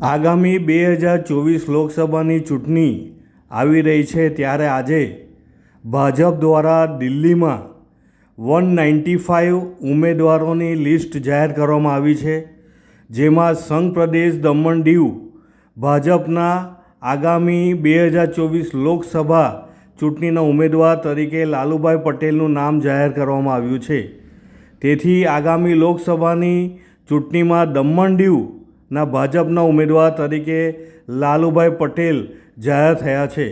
આગામી બે હજાર ચોવીસ લોકસભાની ચૂંટણી આવી રહી છે ત્યારે આજે ભાજપ દ્વારા દિલ્હીમાં વન નાઇન્ટી ફાઇવ ઉમેદવારોની લિસ્ટ જાહેર કરવામાં આવી છે, જેમાં સંઘ પ્રદેશ દમણ દીવ ભાજપના આગામી બે હજાર ચોવીસ લોકસભા ચૂંટણીના ઉમેદવાર તરીકે લાલુભાઈ પટેલનું નામ જાહેર કરવામાં આવ્યું છે. તેથી આગામી લોકસભાની ચૂંટણીમાં દમણ દીવના ભાજપના ઉમેદવાર તરીકે લાલુભાઈ પટેલ જાહેર થયા છે.